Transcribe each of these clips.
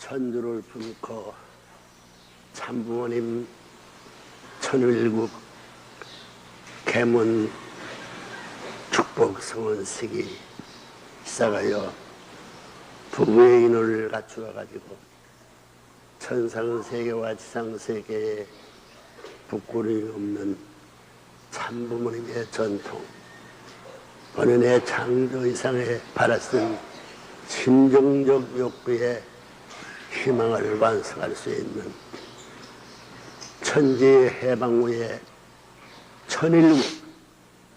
천주를 품고 참부모님 천일국 개문 축복 성원식이 시작하여 부부의 인을 갖추어 가지고 천상 세계와 지상 세계에 부끄러움이 없는 참부모님의 전통 본인의 창조 이상의 바라쓴 심정적 욕구에 희망을 완성할 수 있는 천지 해방 후에 천일국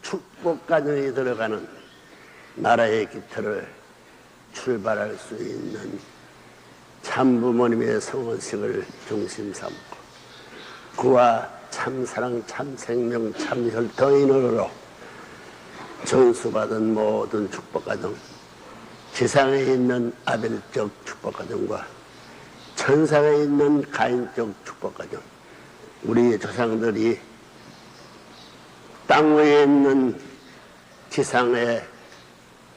축복 가정이 들어가는 나라의 기틀을 출발할 수 있는 참부모님의 성원식을 중심 삼고 그와 참사랑 참생명 참혈통인으로 전수받은 모든 축복가정 지상에 있는 아벨적 축복가정과 천상에 있는 가인적 축복가정 우리 조상들이 땅 위에 있는 지상에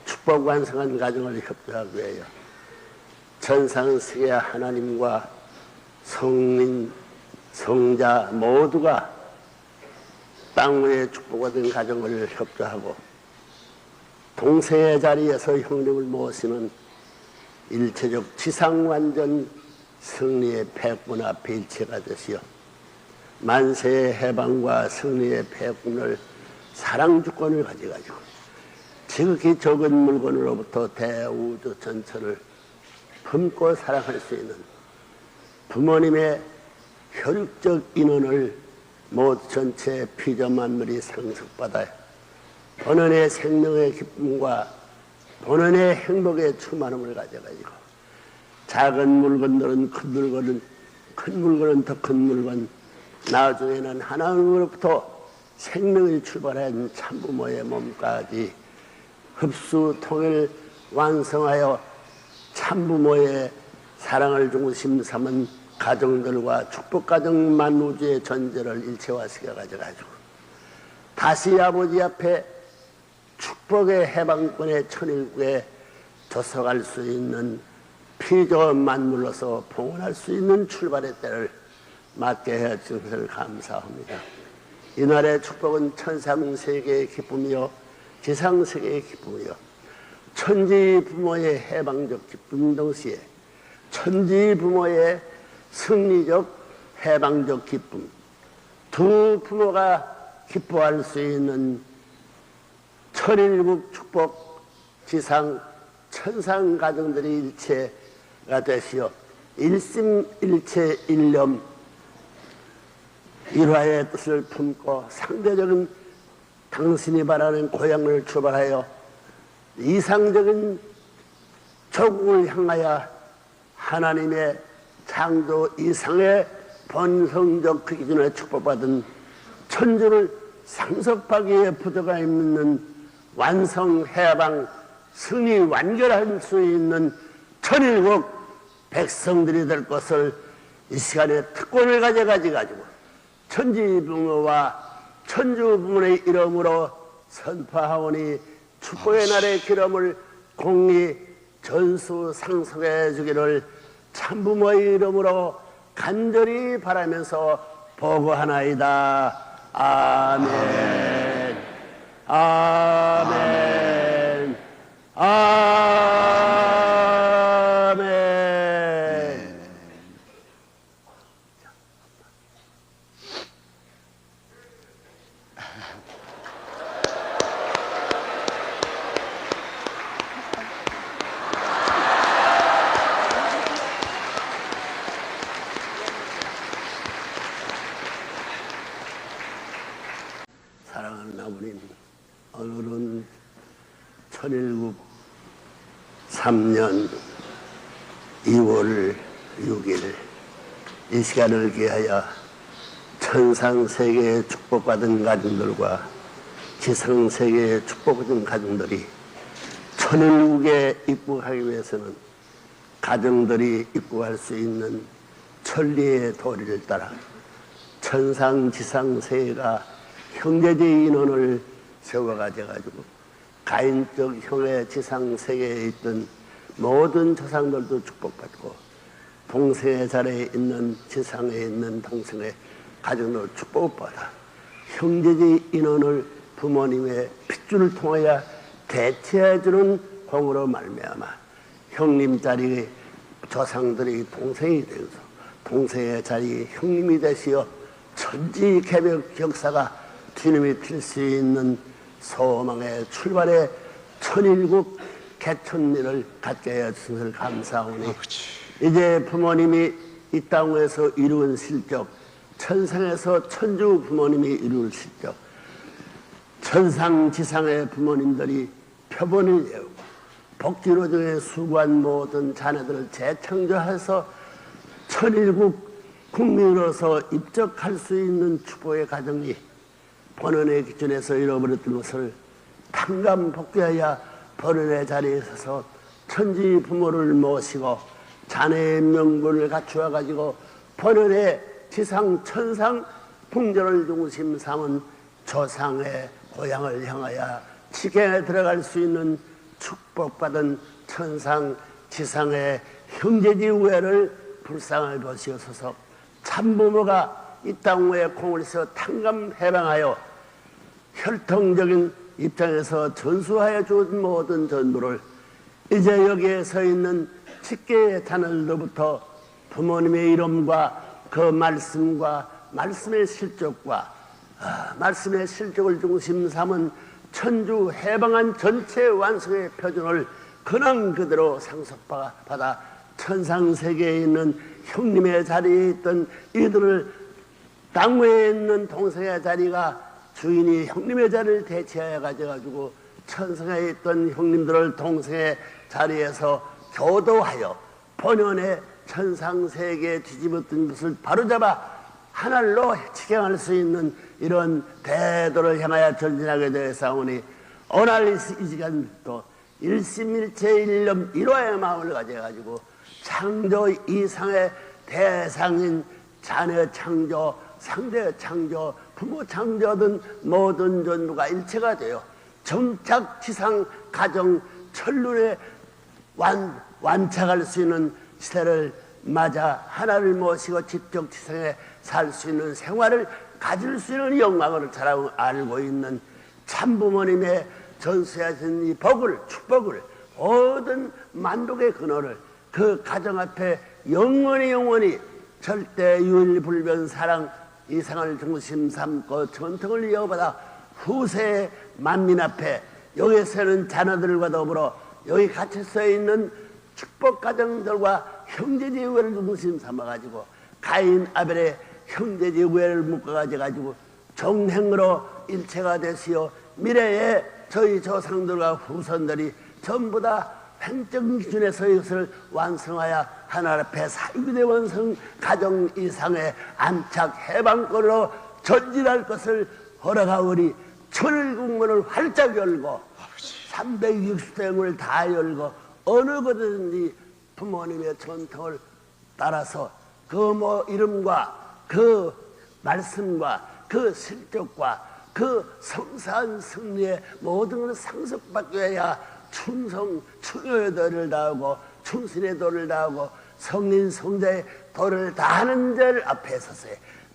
축복 완성한 가정을 협조하기 위하여 천상 세계 하나님과 성민 성자 모두가 땅 위에 축복받은 가정을 협조하고 동생의 자리에서 형님을 모시는 일체적 지상완전 승리의 앞에 일체가 되시어 만세의 해방과 승리의 패권을 사랑 주권을 가져가지고 지극히 적은 물건으로부터 대우주 전체를 품고 사랑할 수 있는 부모님의 혈육적 인원을 모두 전체 피조 만물이 상속받아 본원의 생명의 기쁨과 본원의 행복의 충만함을 가져가지고 작은 물건들은 큰 물건은 큰 물건은 더 큰 물건. 나중에는 하나님으로부터 생명이 출발한 참부모의 몸까지 흡수 통일 완성하여 참부모의 사랑을 중심 삼은 가정들과 축복가정 만 우주의 전제를 일체화 시켜 가져가지고 다시 아버지 앞에 축복의 해방권의 천일국에 조석할 수 있는 피조 만물로서 봉헌할 수 있는 출발의 때를 맞게 해 주신 것을 감사합니다. 이날의 축복은 천상세계의 기쁨이요 지상세계의 기쁨이요 천지 부모의 해방적 기쁨 동시에 천지 부모의 승리적 해방적 기쁨 두 부모가 기뻐할 수 있는 천일국 축복 지상 천상 가정들이 일체가 되시어 일심일체 일념. 일화의 뜻을 품고 상대적인 당신이 바라는 고향을 출발하여 이상적인 조국을 향하여 하나님의 창조 이상의 본성적 그 기준에 축복받은 천주를 상속하기에 부도가 있는 완성 해방 승리 완결할 수 있는 천일국 백성들이 될 것을 이 시간에 특권을 가져가지고 천지부모와 천주부모의 이름으로 선포하오니 축복의 날의 기름을 공리 전수 상속해 주기를 참부모의 이름으로 간절히 바라면서 보고하나이다. 아멘. 아멘. 아멘. 사랑하는 아버님, 오늘은 천일국 3년 2월 6일 이 시간을 기하여 천상세계의 축복받은 가정들과 지상세계의 축복받은 가정들이 천일국에 입국하기 위해서는 가정들이 입국할 수 있는 천리의 도리를 따라 천상 지상 세계가 형제적 인원을 세워가져가지고 가인적 형의 지상 세계에 있던 모든 조상들도 축복받고 동생의 자리에 있는 지상에 있는 동생의 가정을 축복받아 형제지 인원을 부모님의 핏줄을 통하여 대체해주는 공으로 말미암아 형님 자리에 조상들이 동생이 되어서 동생의 자리에 형님이 되시어 천지 개벽 역사가 주님이 필 수 있는 소망의 출발에 천일국 개천리를 갖게 하여 주셔서 감사하오니 이제 부모님이 이 땅에서 이루은 실적 천상에서 천주 부모님이 이룰 실적 천상 지상의 부모님들이 표본을 외우고 복지로 중에 수고한 모든 자녀들을 재창조해서 천일국 국민으로서 입적할 수 있는 축복의 가정이 번원의 기준에서 잃어버렸던 것을 탕감 복귀하여 번원의 자리에 서서 천지 부모를 모시고 자네의 명분을 갖추어 가지고 번원의 지상 천상 풍전을 중심 삼은 조상의 고향을 향하여 지경에 들어갈 수 있는 축복받은 천상 지상의 형제지 우애를 불쌍히 보시옵소서. 참부모가 이 땅 위에 공을 써 탕감 해방하여 혈통적인 입장에서 전수하여 준 모든 전부를 이제 여기에 서 있는 직계의 자녀들로부터 부모님의 이름과 그 말씀과 말씀의 실적과 아, 말씀의 실적을 중심 삼은 천주 해방한 전체 완성의 표준을 근황 그대로 상속받아 천상세계에 있는 형님의 자리에 있던 이들을 땅위에 있는 동생의 자리가 주인이 형님의 자리를 대체하여 가져가지고 천상에 있던 형님들을 동생의 자리에서 교도하여 본연의 천상세계에 뒤집었던 것을 바로잡아 하늘로 지경할 수 있는 이런 대도를 향하여 전진하게 되사오니 오늘 이 시간 또 일심일체 일념 일화의 마음을 가져가지고 창조 이상의 대상인 자녀 창조, 상대 창조, 부모 창조든 모든 전부가 일체가 되어 정착 지상 가정 천륜에 완, 완착할 수 있는 시대를 맞아 하나를 모시고 직접 지상에 살 수 있는 생활을 가질 수 있는 영광을 잘 알고 있는 참부모님의 전수하신 이 복을 축복을 모든 만독의 근원을 그 가정 앞에 영원히 영원히 절대 유일불변 사랑 이상을 중심 삼고 전통을 이어받아 후세의 만민 앞에 여기 서는 자녀들과 더불어 여기 같이 서 있는 축복 가정들과 형제지 우애를 중심 삼아가지고 가인 아벨의 형제지 우애를 묶어가지고 정행으로 일체가 되시어 미래에 저희 조상들과 후손들이 전부 다 횡적 기준에서 이것을 완성하여 하나님 앞에 살기대 원성 가정 이상의 안착 해방권으로 전진할 것을 허락하오니 천일국문을 활짝 열고 360대문을 다 열고 어느 곳든지 부모님의 전통을 따라서 그 뭐 이름과 그 말씀과 그 실적과 그 성사한 승리의 모든 것을 상속받기 위하여 충성, 충효의 도를 다하고 충신의 도를 다하고 성인, 성자의 도를 다하는 자를 앞에 서서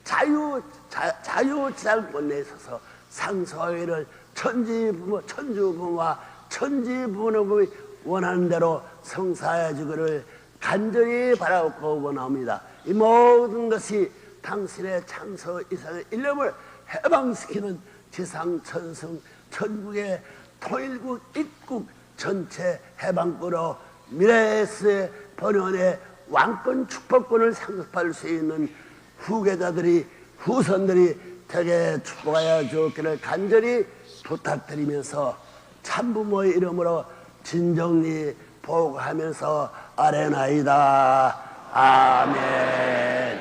자유, 자, 자유자권에 서서 상소하기를 천지 부모, 천주 부모와 천지 부모님이 원하는 대로 성사해 주기를 간절히 바라고 원합니다. 이 모든 것이 당신의 창소 이상의 일념을 해방시키는 지상천성 천국의 통일국 입국 전체 해방권으로 미래에서의 번연의 왕권 축복권을 상급할 수 있는 후계자들이 후손들이 되게 축복하여 주기를 간절히 부탁드리면서 참부모의 이름으로 진정리 보고하면서 아뢰나이다. 아멘.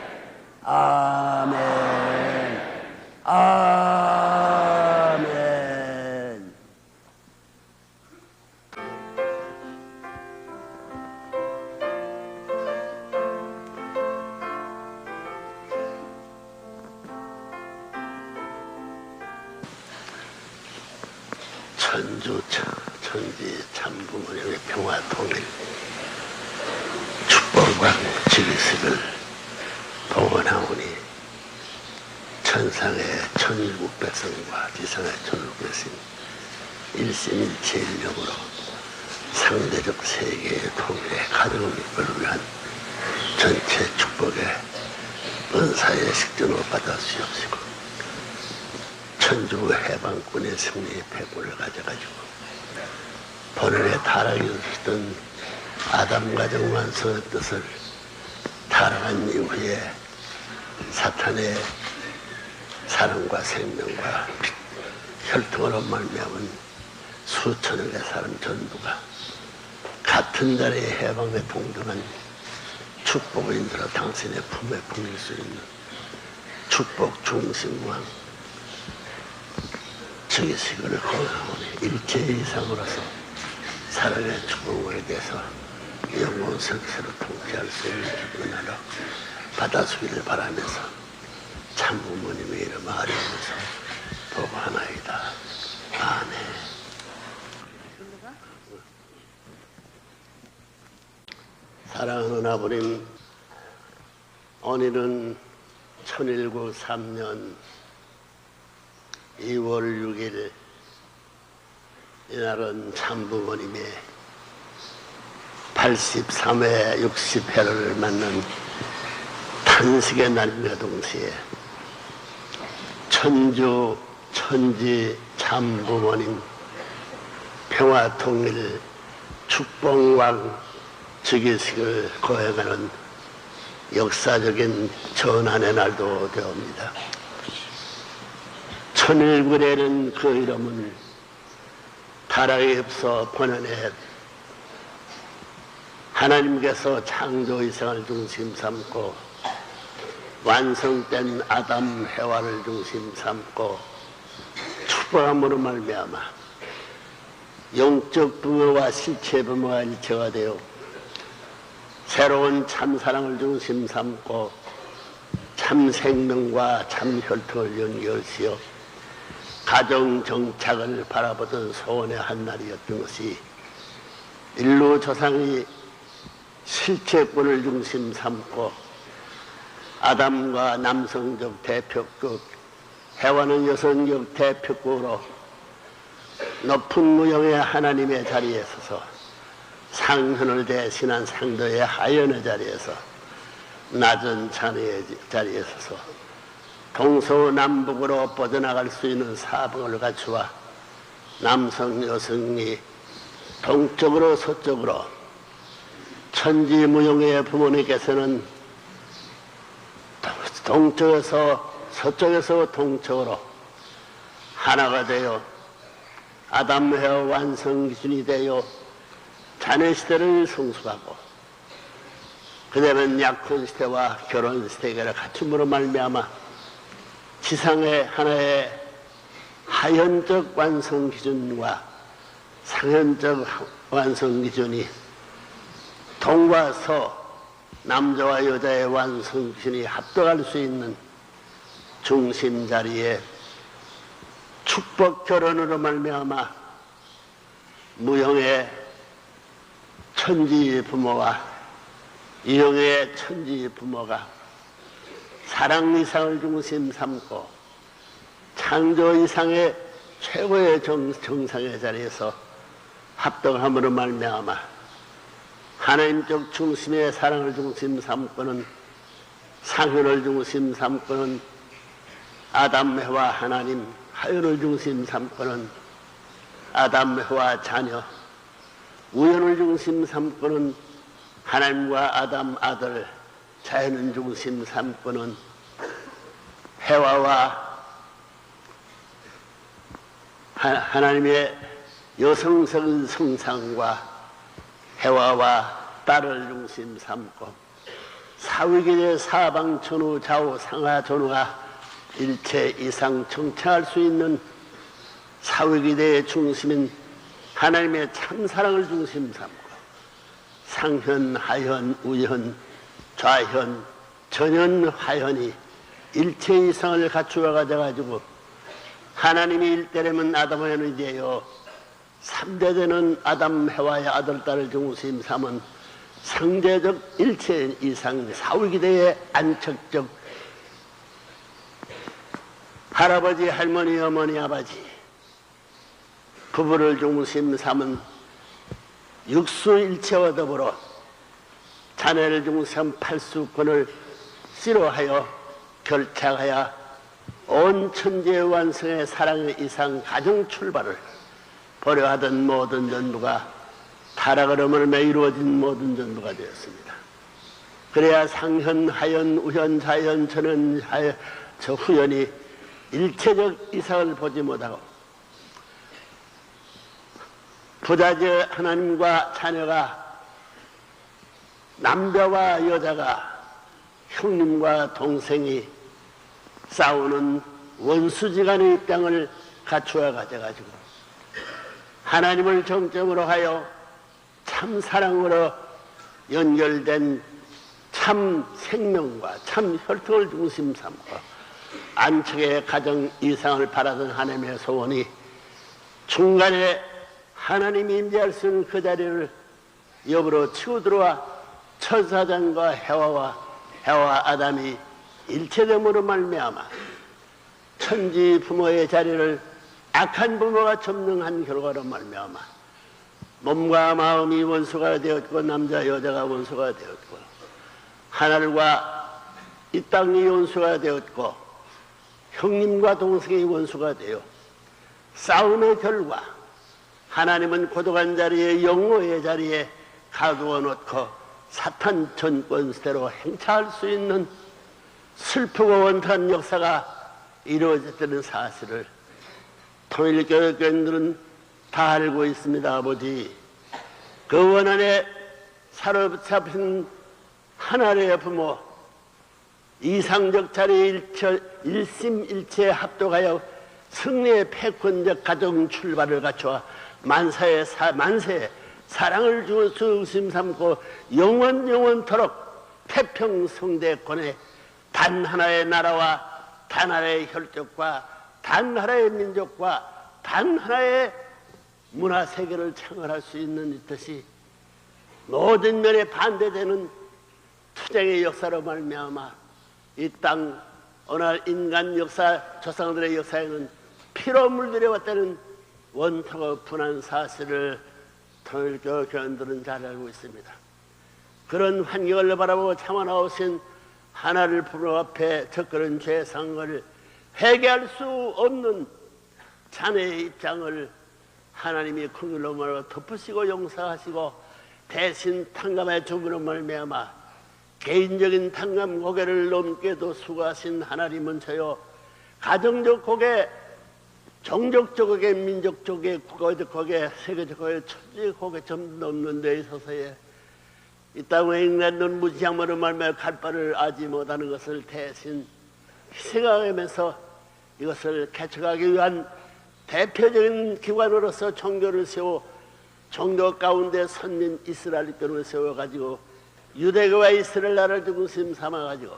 아멘. 아멘. 천- 천지 참부모님의 평화 통일 축복 축복왕 지리식을 봉헌하오니 천상의 천일국 백성과 지상의 천일국 백성 일심일체인력으로 상대적 세계의 통일에 가정을 이끌을 위한 전체 축복의 은사의 식전을 받아 주옵시고 천주 해방군의 승리의 패권을 가져가지고 본원에 타락이 없던 아담 가정 완성의 뜻을 타락한 이후에 사탄의 사랑과 생명과 혈통으로 말미암은 수천억의 사람 전부가 같은 자리에 해방에 동등한 축복을 인들어 당신의 품에 품일 수 있는 축복 중심왕 즉위식을 건하오니 일체 이상으로서 사랑의 축복에 대해서 영원 성세로 통치할 수 있는 은혜로 받아주기를 바라면서 참 부모님의 이름 아뢰면서 보고 하나이다. 아멘. 사랑하는 아버님, 오늘은 1019 3년 2월 6일 이날은 참부모님의 83회 60회를 맞는 탄식의 날과 동시에 천주 천지 참부모님 평화통일 축복왕 즉위식을 거행하는 역사적인 전환의 날도 되옵니다. 천일군에는 그 이름은 타락에 없어 번연해. 하나님께서 창조 이상을 중심 삼고 완성된 아담 해와를 중심 삼고 축복함으로 말미암아 영적 부모와 실체 부모가 일체가 되어 새로운 참사랑을 중심 삼고 참 생명과 참 혈통을 연결시어 가정 정착을 바라보던 소원의 한 날이었던 것이 일로 조상이 실체권을 중심 삼고 아담과 남성적 대표급, 해와는 여성적 대표급으로 높은 무형의 하나님의 자리에 서서 상현을 대신한 상도의 하연의 자리에서 낮은 자리의 자리에 서서 동서남북으로 뻗어나갈 수 있는 사방을 갖추어 남성 여성이 동쪽으로 서쪽으로 천지무용의 부모님께서는 동쪽에서 서쪽에서 동쪽으로 하나가 되어 아담회와 완성 기준이 되어 자녀 시대를 성숙하고 그다음엔 약혼 시대와 결혼 시대를 갖춤으로 말미암아 지상의 하나의 하현적 완성 기준과 상현적 완성 기준이 동과 서 남자와 여자의 완성 기준이 합동할 수 있는 중심 자리에 축복 결혼으로 말미암아 무형의 천지 부모와 이형의 천지 부모가 사랑 이상을 중심 삼고 창조 이상의 최고의 정, 정상의 자리에서 합동함으로 말미암아 하나님적 중심의 사랑을 중심 삼고는 상현을 중심 삼고는 아담매와 하나님 하연을 중심 삼고는 아담매와 자녀 우연을 중심 삼고는 하나님과 아담 아들 자연을 중심 삼고는 해와와 하나님의 여성적인 성상과 해와와 딸을 중심 삼고 사위계의 사방천후 좌우 상하 전후가 일체 이상 정착할 수 있는 사위기대의 중심인 하나님의 참사랑을 중심 삼고 상현, 하현, 우현, 좌현, 전현, 하현이 일체 이상을 갖추어 가져가지고 하나님이 일때라면 아담의 은혜되어 삼대되는 아담 해와의 아들, 딸을 중심 삼은 상대적 일체 이상 사후기대의 안척적 할아버지 할머니 어머니 아버지 부부를 중심 삼은 육수일체와 더불어 자네를 중심 팔수권을 씨로하여 결착하여 온 천재 완성의 사랑의 이상 가정 출발을 보려하던 모든 전부가 타락을 어머에 이루어진 모든 전부가 되었습니다. 그래야 상현, 하현, 우현, 자현, 전현, 하현, 저 후현이 일체적 이상을 보지 못하고 부자재 하나님과 자녀가 남자와 여자가 형님과 동생이 싸우는 원수지간의 입장을 갖추어 가져가지고 하나님을 정점으로 하여 참 사랑으로 연결된 참 생명과 참 혈통을 중심 삼고 안측의 가정 이상을 바라던 하나님의 소원이 중간에 하나님이 임재할 수 있는 그 자리를 옆으로 치고 들어와 천사장과 해와와 해와 아담이 일체됨으로 말미암아 천지 부모의 자리를 악한 부모가 점령한 결과로 말미암아 몸과 마음이 원수가 되었고 남자 여자가 원수가 되었고 하늘과 이 땅이 원수가 되었고 형님과 동생이 원수가 되어 싸움의 결과 하나님은 고독한 자리에 영호의 자리에 가두어 놓고 사탄 전권세로 행차할 수 있는 슬프고 원탄 역사가 이루어졌다는 사실을 통일교육교인들은 다 알고 있습니다, 아버지. 그 원한에 사로잡힌 하나의 부모, 이상적 자리 일처, 일심일체 합독하여 승리의 패권적 가정 출발을 갖춰 만사의 사, 만세 사랑을 주어 수심 삼고 영원 영원토록 태평성대권에 단 하나의 나라와 단 하나의 혈족과 단 하나의 민족과 단 하나의 문화 세계를 창설할 수 있는 뜻이 모든 면에 반대되는 투쟁의 역사로 말미암아 이땅 오늘 인간 역사 조상들의 역사에는 피로 물들여 왔다는 원통의 분한 사실을 통일교 교원들은 잘 알고 있습니다. 그런 환경을 바라보고 참아나오신 하나를 부모 앞에 적그런 죄상을 회개할 수 없는 자네의 입장을 하나님이 긍휼로 말고 덮으시고 용서하시고 대신 탕감의 주문으로 말미암아 개인적인 탕감 고개를 넘게도 수고하신 하나님은 저요 가정적 고개 종족적 고개 민족적 고개 국가적 고개 세계적 고개 천지 고개 좀 넘는 데 있어서의 이 땅에 인간은 무지함으로 말며 갈 바를 알지 못하는 것을 대신 희생하면서 이것을 개척하기 위한 대표적인 기관으로서 종교를 세워 종교 가운데 선민 이스라엘 교를 세워가지고 유대교와 이스라엘 나라를 중심 삼아가지고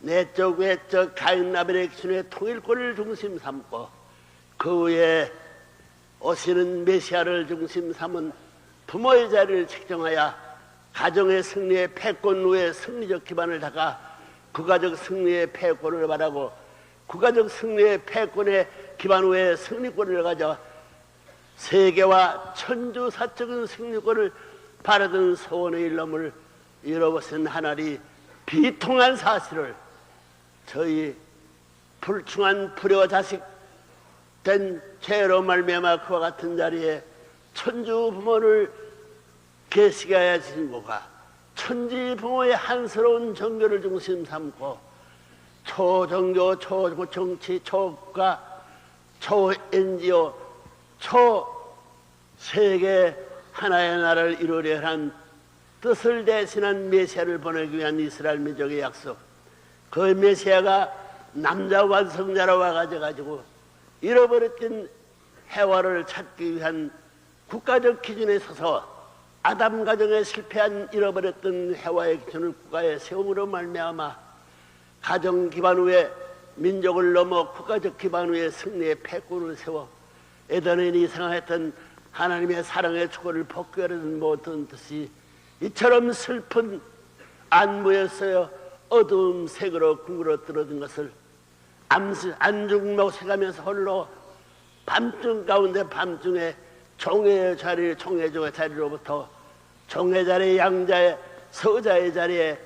내적 외적 가인 나벨의 기준의 통일권을 중심 삼고 그 후에 오시는 메시아를 중심 삼은 부모의 자리를 책정하여 가정의 승리의 패권 후에 승리적 기반을 닦아 국가적 승리의 패권을 말하고 국가적 승리의 패권의 기반 후에 승리권을 가져 세계와 천주 사적인 승리권을 바라던 소원의 일념을 잃어버린 하나님 비통한 사실을 저희 불충한 불효 자식 된 죄로 말미암아 그와 같은 자리에 천주 부모를 계시가야 진고가 천지 부모의 한스러운 정교를 중심 삼고 초정교, 초정치, 초국가, 초NGO, 초세계 하나의 나라를 이루려 한 뜻을 대신한 메시아를 보내기 위한 이스라엘 민족의 약속. 그 메시아가 남자 완성자로 와가지고 잃어버렸던 해화를 찾기 위한 국가적 기준에 서서 아담 가정에 실패한 잃어버렸던 해화의 기준을 국가에 세움으로 말미암아 가정 기반 후에 민족을 넘어 국가적 기반 후에 승리의 패권을 세워 에덴에 이상했던 하나님의 사랑의 축원을 복귀하려는 모든 뜻이 이처럼 슬픈 안무였어요. 어두움 색으로 둥그러뜨려진 것을 암스, 안중목 세가면서 홀로 밤중 가운데 밤중에 종의 자리, 종의종의 자리로부터 종의 자리, 양자의 서자의 자리에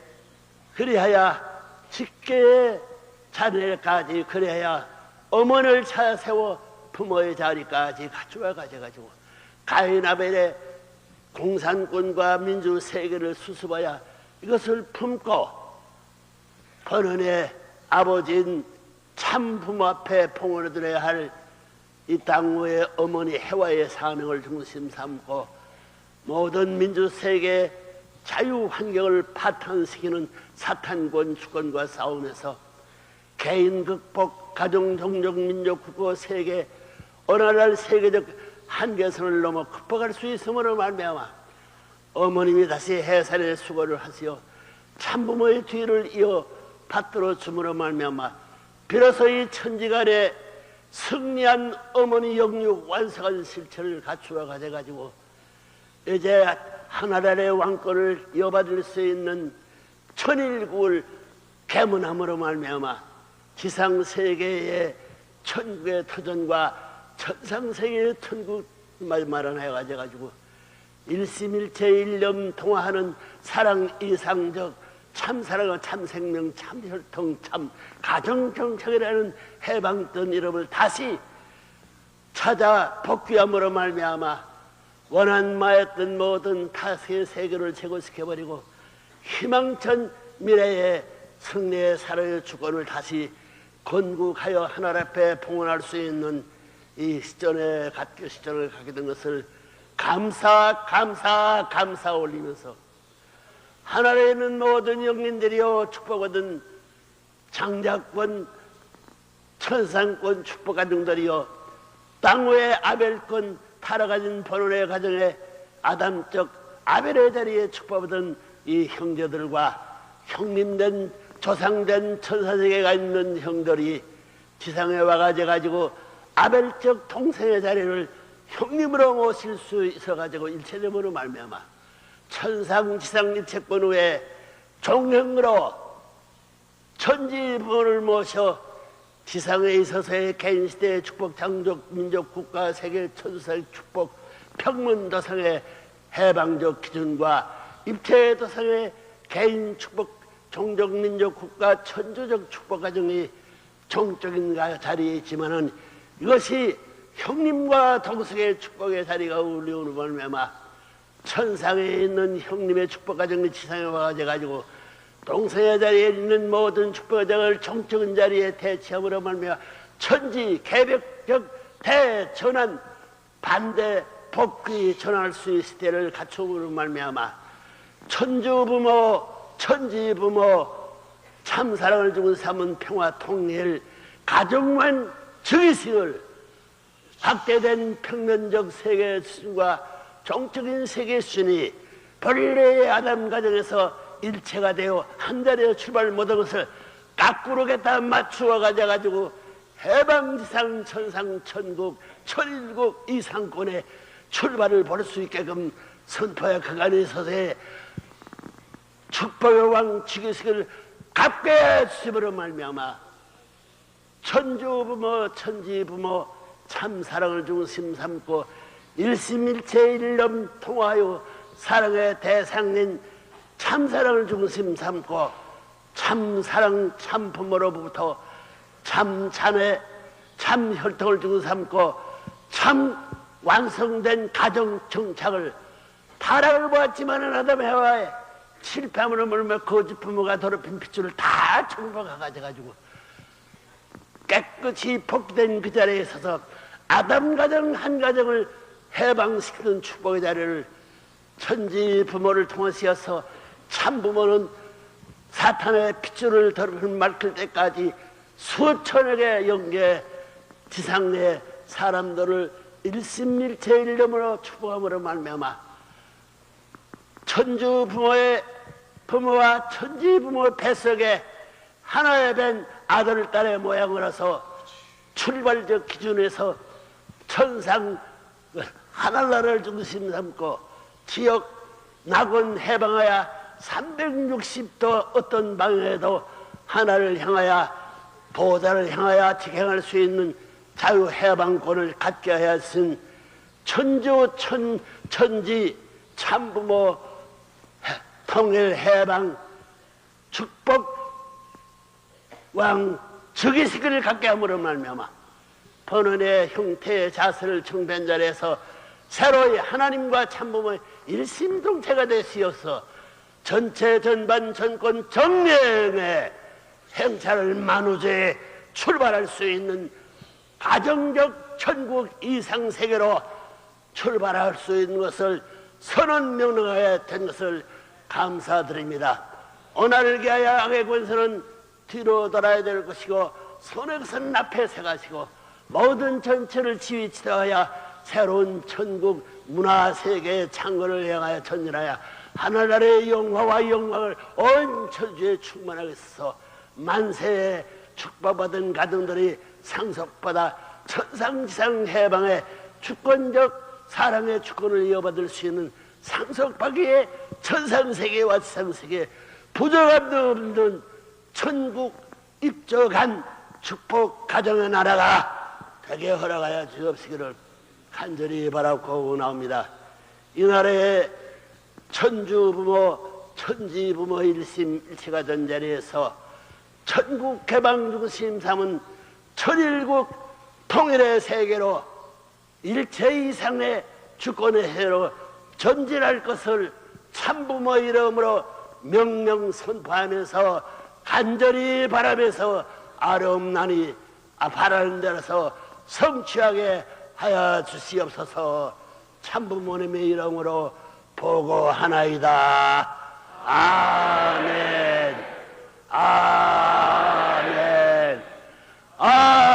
그리하여 직계의 자리까지 그리하여 어머니를 찾아 세워 부모의 자리까지 갖추어 가져가지고 가인 아벨의 공산권과 민주 세계를 수습하여 이것을 품고 번은의 아버지인 참 부모 앞에 봉헌을 드려야 할이 땅의 어머니 해와의 사명을 중심 삼고 모든 민주 세계 자유 환경을 파탄시키는 사탄권 주권과 싸움에서 개인 극복, 가정, 종족, 민족, 국어, 세계 어느 날 세계적 한계선을 넘어 극복할 수 있음으로 말미암아 어머님이 다시 해산의 수고를 하시어 참부모의 뒤를 이어 받들어 줌으로 말미암아 비로소 이 천지간에 승리한 어머니 영육 완성한 실체를 갖추어 가져가지고 이제 하나라의 왕권을 이어받을 수 있는 천일국을 개문함으로 말미암아 지상 세계의 천국의 터전과 천상 세계의 천국 말하여 가지고 일심일체 일념 통화하는 사랑 이상적 참 사랑과 참 생명 참 혈통 참 가정 정착이라는 해방된 이름을 다시 찾아 복귀함으로 말미암아 원한 마였던 모든 타세의 세계를 제거시켜버리고 희망천 미래의 승리의 사랑의 주권을 다시 건국하여 하늘 앞에 봉헌할 수 있는 이 시전에 갓교 시전을 가게 된 것을 감사 감사 감사 올리면서 하늘에 있는 모든 영린들이여 축복하던 장자권 천상권 축복하는 들이여 땅 위에 아벨권 타락하진 번원의 가정에 아담적 아벨의 자리에 축복하던 이 형제들과 형님된 조상된 천사세계가 있는 형들이 지상에 와가지고 아벨적 동생의 자리를 형님으로 모실 수 있어가지고 일체적으로 말미암아 천상지상 일체권 후에 종형으로 천지부를 모셔 지상에 있어서의 개인 시대의 축복, 장족, 민족, 국가, 세계, 천사의 축복, 평문도상의 해방적 기준과 입체 도상의 개인 축복, 종족, 민족, 국가, 천주적 축복 과정이 정적인 자리에 있지만은 이것이 형님과 동성의 축복의 자리가 어울리는 말미암아 천상에 있는 형님의 축복 과정이 지상에 와가지고 동성의 자리에 있는 모든 축복 과정을 정적인 자리에 대체함으로 말미암아 천지 개벽적 대전환 반대 복귀 전할 수 있을 때를 갖추므로 말미암아 천주 부모 천지 부모 참 사랑을 주고 삼은 평화 통일 가정만 정의식을 확대된 평면적 세계 수준과 정적인 세계 수준이 본래의 아담 가정에서 일체가 되어 한 자리에 출발 못한 것을 까꾸르겠다 맞추어 가져가지고 해방지상 천상 천국 천일국 이상권의 출발을 볼수 있게끔 선포의 그간에 서서의 축복의 왕 지기식을 갚게 주심으로 말미암아 천주 부모 천지 부모 참 사랑을 중심 삼고 일심일체 일념 통하여 사랑의 대상인 참 사랑을 중심 삼고 참 사랑 참 부모로부터 참 자녀 참 혈통을 중심 삼고 참 완성된 가정 정착을 타락을 보았지만은 아담 해와의 실패함으로 물며 거짓 부모가 더럽힌 핏줄을 다 청소가 가져가지고 깨끗이 복된 그 자리에 서서 아담 가정 한 가정을 해방시키는 축복의 자리를 천지 부모를 통하여서 참 부모는 사탄의 핏줄을 더럽힌 말클 때까지 수천억의 영계 지상 내 사람들을 일심일체 일념으로 축복함으로 말미암아 천주 부모의 부모와 천지 부모의 뱃속에 하나의 된 아들 딸의 모양으로서 출발적 기준에서 천상 하늘나라를 중심 삼고 지역 낙원 해방하여 360도 어떤 방향에도 하나를 향하여 보호자를 향하여 직행할 수 있는 자유 해방권을 갖게 하였은 천주 천 천지 참부모 해- 통일 해방 축복 왕 즉위식을 갖게 함으로 말미암아 번원의 형태의 자세를 청변 자리에서 새로이 하나님과 참부모의 일심동체가 되시어서 전체 전반 전권 정령의 행차를 만우제에 출발할 수 있는 가정적 천국 이상 세계로 출발할 수 있는 것을 선언 명령하여 된 것을 감사드립니다. 오늘을 기하여 악의 권세는 뒤로 돌아야 될 것이고 손해선 앞에 세가시고 모든 전체를 지휘치하여 새로운 천국 문화 세계의 창고를 향하여 전진하여 하늘나라의 영화와 영광을 온 천주에 충만하겠어 만세의 축복받은 가정들이 상속받아 천상지상 해방의 주권적 사랑의 주권을 이어받을 수 있는 상속받기에 천상세계와 지상세계 부정함도 없는 천국 입적한 축복 가정의 나라가 되게 허락하여 주옵시기를 간절히 바라고 나옵니다. 이 나라의 천주 부모, 천지 부모 일심 일체가 된 자리에서 천국 개방 중심 삼은 천일국 통일의 세계로 일체 이상의 주권의 해로 전진할 것을 참부모 이름으로 명령 선포하면서 간절히 바라면서 아름나니 아, 바라는 데라서 성취하게 하여 주시옵소서 참부모님의 이름으로 보고하나이다. 아멘. 아멘. 아멘.